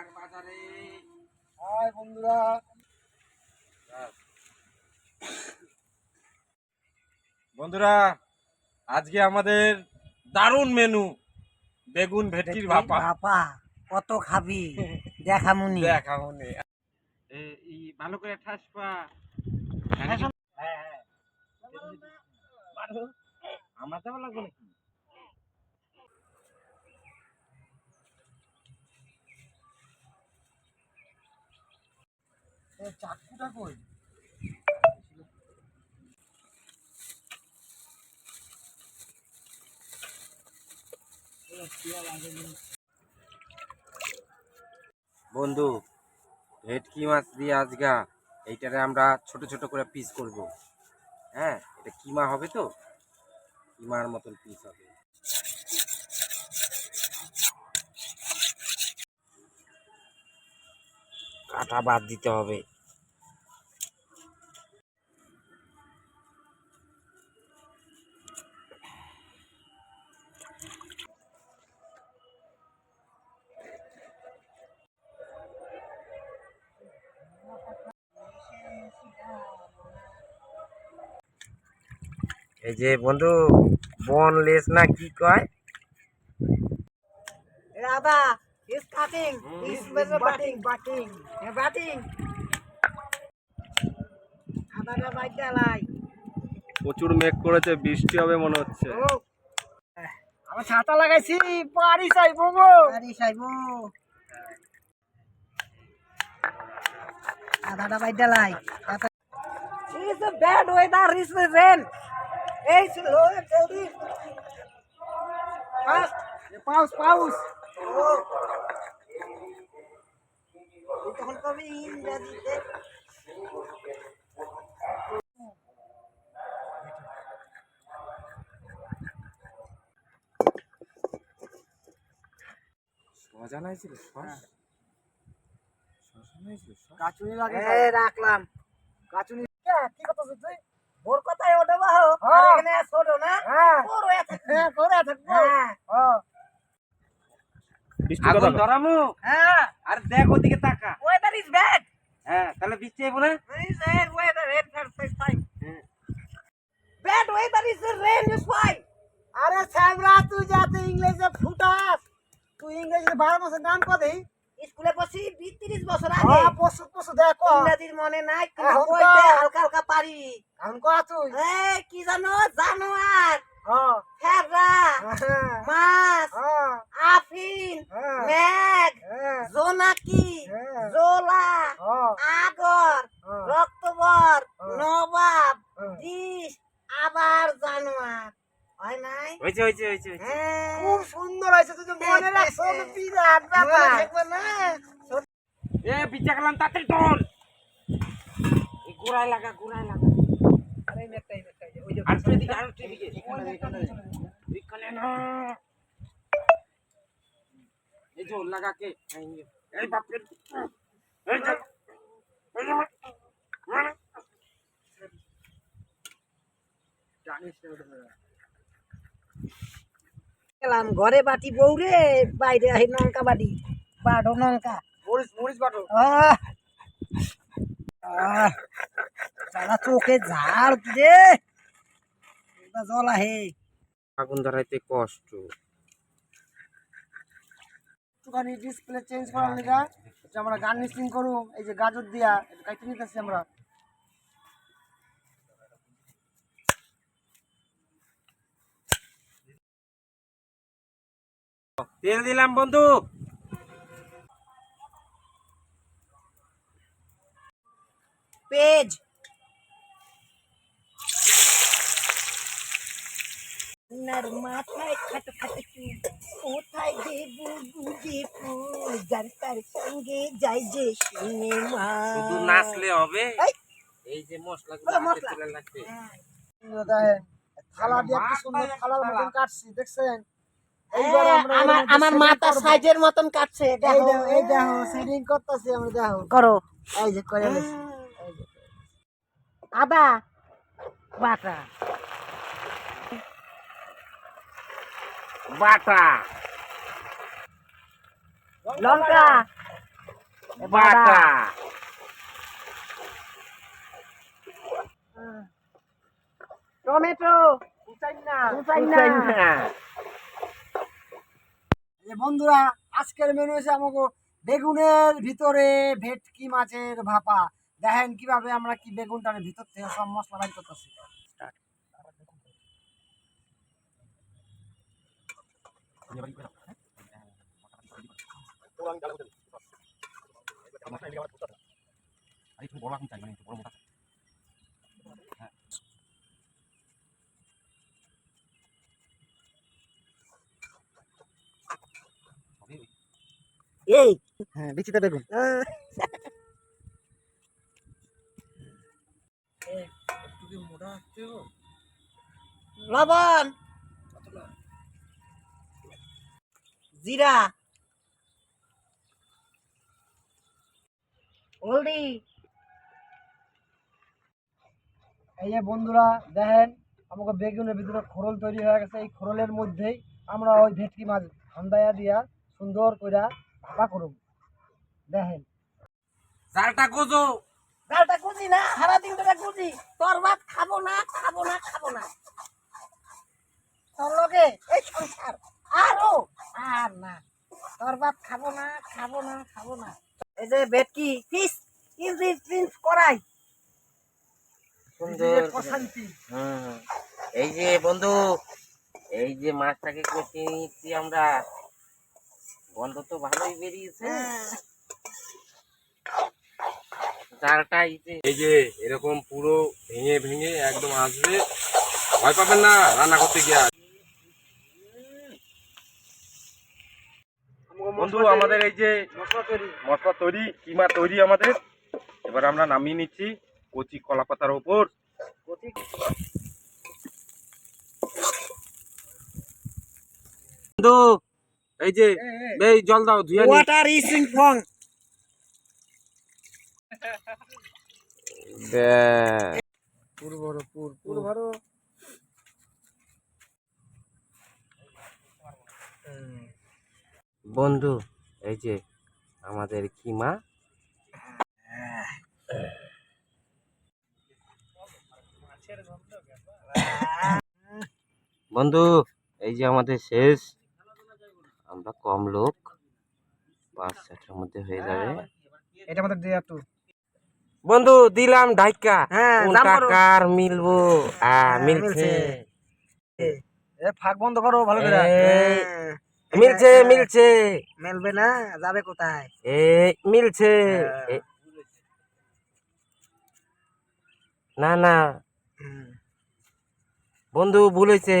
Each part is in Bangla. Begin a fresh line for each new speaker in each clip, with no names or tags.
ঢাকার বাজারে।
হাই বন্ধুরা।
বন্ধুরা আজকে আমাদের দারুণ মেনু বেগুন ভেটকির ভাপা।
বাপা কত খাবি? দেখা মুনি
দেখা মনে এই ভালো করে ঠাসপা। আমার তো লাগবে নাকি বন্ধু, ভেটকি মাছ দিয়ে আজগা এইটারে আমরা ছোট ছোট করে পিস করব। হ্যাঁ এটা কিমা হবে তো? কিমার মতন পিস হবে। কাটা বাদ দিতে হবে। এই যে বন্ধু বনলেস না কি কয়?
Radha is cutting. Is batting batting batting আদাটা বাইটা লাই।
প্রচুর মেঘ করেছে বৃষ্টি হবে মনে হচ্ছে।
ও।
আমার ছাতা লাগাইছি বাড়ি চাই বাবু
আরে সাইবো আদাটা বাইটা লাই। Is a bad weather is the rain এই
পাউস পাউস।
ও। তখন কবি ইংরেজিতে।
মজা নাইছিল সস শশা
কাচুনি লাগে
রাখলাম।
কাচুনি কি? কথা তুই?
বাহো আর
হ্যাঁ।
এখানে ছোট না
হ্যাঁ।
হয়ে থাকবে।
হ্যাঁ থাকব।
হ্যাঁ।
হ্যাঁ।
ধরামু।
হ্যাঁ।
দেখ ওদিকে তাকা। হ্যাঁ তাহলে বৃষ্টি না?
স্যামরা তুই যাতে ইংলিশে ফুটাস। তুই ইংরেজি বারো মাসের গান কদি
স্কুলে বসি বিশ তিরিশ বছর আগে।
হ্যাঁ পশু পশু দেখো।
ইংরাজির মনে নাই কিন্তু হালকা হালকা পারি
এখন কয়া তুই
এই কি জানো জানোয়ার
হ্যাঁ
ফেররা
হ্যাঁ
মাছ
হ্যাঁ
আফিন
হ্যাঁ।
মেঘ
হ্যাঁ
জোনাকি
হ্যাঁ।
জোলা
হ্যাঁ
আগর
হ্যাঁ।
রক্তবর
হ্যাঁ।
নবাব
হ্যাঁ।
ডিশ আবার জানোয়ার হয় নাই
হয়েছে হয়েছে হয়েছে হয়েছে।
হ্যাঁ
খুব সুন্দর হয়েছে তুই যে মনে রাখছো তো বিরাট
মনে
ব্যাপার
থাকবে না
এ তোল এই গোড়ায় লাগা গোড়ায় লাগা।
আরে মেটাই মেটাই ওই যে
আর তুই এদিকে আর এদিকে। এখানে না এই যে লাগা কে? এই বাপরে এই যে। এই যে।
জানিস না ওটা। মেয়ে।
গেলাম ঘরে বাটি বউ বাইরে নঙ্কা বাটি বাড়ো নঙ্কা
মরিচ মরিচ বাটো।
চোখে ঝাড় জল আহে।
আগুন ধরাইতে কষ্ট।
একটুখানি ডিসপ্লে চেঞ্জ করার লিগা যে আমরা গার্নিশিং করু এই যে গাজর দিয়া নিতেছি আমরা।
তেল দিলাম বন্ধু।
পেজ। নার মাথায় খাট খাট চুল কোথায় দেবু বুঝে ফুল? যার তার সঙ্গে যাই যে সিনেমা।
শুধু নাচলে হবে?
এই।
যে মশলা
মশলা।
লাগবে
সুন্দর থালা দিয়ে কি সুন্দর থালার মতন কাটছি দেখছেন? এইবার আমরা
আমার মাথা। সাইজের মতন কাটছে
এই
দেখো।
এই দেখো সেটিং করতেছি আমরা দেখো।
করো।
এই যে করে গেছি এই যে
আদা বাটা।
বাটা।
লঙ্কা।
বাটা।
টমেটো।
বন্ধুরা আজকের মেনু হচ্ছে আমাকে বেগুনের ভিতরে ভেটকি মাছের ভাপা। দেখেন কীভাবে আমরা কি বেগুনটার ভিতর থেকে সব মশলা বাইর করতেছি।
এই।
হ্যাঁ বিচিতে বেগুন।
লবণ। জিরা। হলদি।
এই যে বন্ধুরা দেখেন আমাকে বেগুনের ভিতরে খোরল তৈরি হয়ে গেছে। এই খোরলের মধ্যেই আমরা ওই ভেটকি মাছ ঠান্ডায়া দিয়া সুন্দর কইরা ভাপা করুম দেখেন।
চালটা গোজো।
ডালটা কুচি না সারা দিন ধরে কুচি তোর ভাত খাব না খাব না খাব না। তোর লগে এই সংসার। আরও আর না। তোর ভাত খাব না খাব না খাব না। এই যে ভেটকি ফিস ইজি প্রিন্স করাই।
সুন্দর করে।
প্রশান্তি।
হুম। এই যে বন্ধু এই যে মাছটাকে কেটে নিচ্ছি আমরা। গন্ধ তো ভালোই বেরিয়েছে। চালটা এই যে
এই যে এরকম পুরো ভেঙে ভেঙে একদম আসবে। ভয় পাবেন না রান্না করতে গিয়ে বন্ধু আমাদের এই যে
মশলা তৈরি।
মশলা তৈরি কিমা তৈরি আমাদের। এবার আমরা নামিয়ে নিচ্ছি কচি কলা পাতার ওপর
বন্ধু এই যে এই জল দাও ধুয়ে
ওয়াটার ইজ ইন ফং
পুর বড় পুর পুর। বড়।
বন্ধু এই যে আমাদের কিমা। বন্ধু এই যে আমাদের শেষ। আমরা কম লোক। পাঁচ ছটার মধ্যে হয়ে যাবে।
এটা আমাদের দেয়া টু
বন্ধু দিলাম ঢাইকা।
হ্যাঁ,
কোনটা
দাম করো।
কার মিলবো? মিলছে।
ফাঁক বন্ধ করো ভালো করে।
মিলছে মিলছে।
মেলবে না যাবে কোথায়?
এই মিলছে। না না। বন্ধু ভুল হয়েছে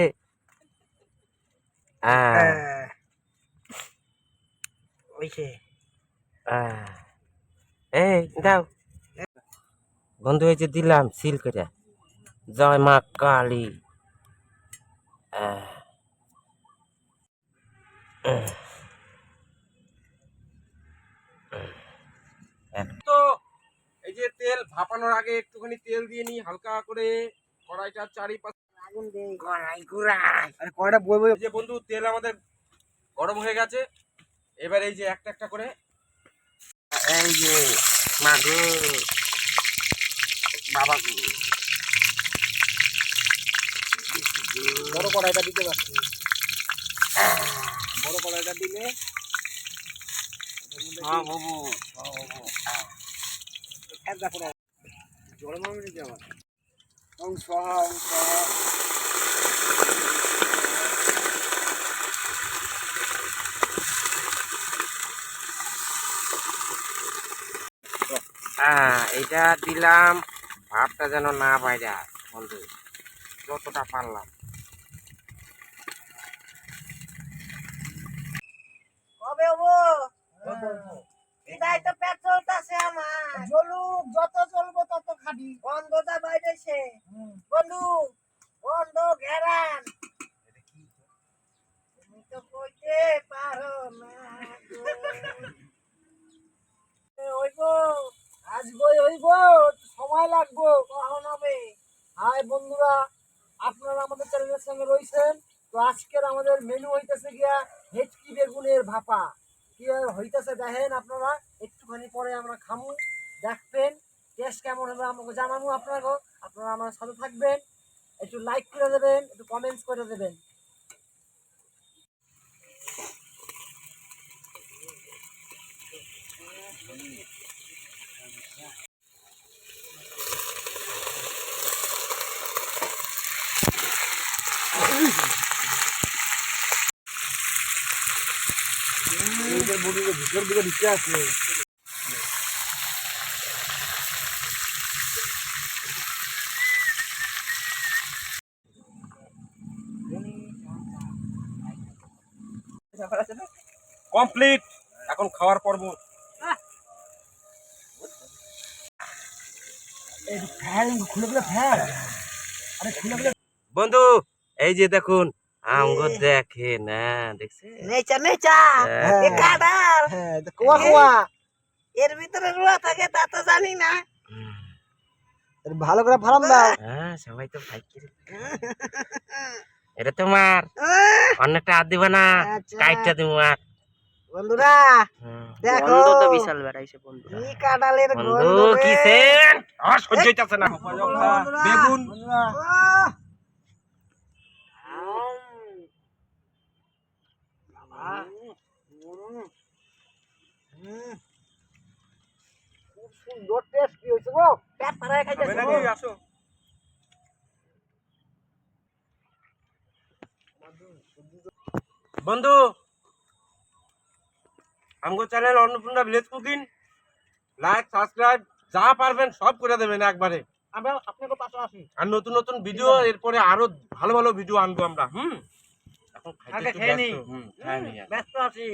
এই দাও। বন্ধু হয়েছে দিলাম সিল করে। জয় মা কালী।
তো এই যে তেল ভাপানোর আগে একটুখানি তেল দিয়ে নিই হালকা করে কড়াইটার চারিপাশে।
আগুন দে
গড়াই গুড়াই।
আরে কয়টা বই বই
যে বন্ধু তেল আমাদের গরম হয়ে গেছে। এবার এই যে একটা একটা করে।
এই যে মাগো বাবা
বড় কড়াইটা দিতে পারছি বড় কড়াইটা দিলে
হ্যাঁ
জল মামে নিতে আমার। ওং স্বাহা
হ্যাঁ এটা দিলাম ভাবটা যেন না বাইরে বন্ধু যতটা পারলাম।
যত চলবো তত খাবি
বন্ধটা বাইরেছে। বন্ধু বন্ধ ঘেরান। তুমি তো কইতে পারো না গো। এ, ওই গো
আজ বই হইব সময় লাগবো,
কখন হবে?
হাই বন্ধুরা, আপনারা আমাদের চ্যানেলের সঙ্গে রয়েছেন। তো আজকের আমাদের মেনু হইতেছে গিয়া ভেটকি বেগুনের ভাপা। কীভাবে হইতেছে দেখেন আপনারা, একটুখানি পরে আমরা খামু। দেখবেন টেস্ট কেমন হবে আমাকে জানাব আপনাকে আপনারা আমার সাথে থাকবেন। একটু লাইক করে দেবেন, একটু কমেন্টস করে দেবেন। ভিতর দিকে ঢুকে আছে।
কমপ্লিট। এখন খাওয়ার পর্ব।
এই ফ্যান খুলে খুলে ফ্যান। আরে খুলে খুলে
বন্ধু এই যে দেখুন আমগো দেখে না দেখছে?
নেচা নেচা
হ্যাঁ।
এ কাদার
হ্যাঁ কোয়া কোয়া।
এর ভিতরে রুয়া থাকে তা তো জানি না।
এর ভালো করে ফার্ম দাও।
হ্যাঁ সবাই তো ভাই এটা তোমার।
আহ,
অন্যটা আর দিবা না
আচ্ছা।
কাইটটা দিব আর।
বন্ধুরা। দেখো। কি কাদালের
বন্ধু
গন্ধ রে।
কি সেন
আর সহ্য হইতাছে না। বেগুন
বন্ধুরা
আহ,
খুব সুন্দর টেস্ট হয়েছে গো?
পেট ভরায় খাইতেছে
হবে আসো।
বন্ধু আমগো channel Annapurna village cooking
like subscribe যা পারবেন সব করে দেবেন একবারে।
আমরা আপনাকে পাশে আসি
আর নতুন নতুন ভিডিও এরপরে আরও ভালো ভালো ভিডিও আনব আমরা হুম? এখন খাইতে।
ব্যস্ত আছি।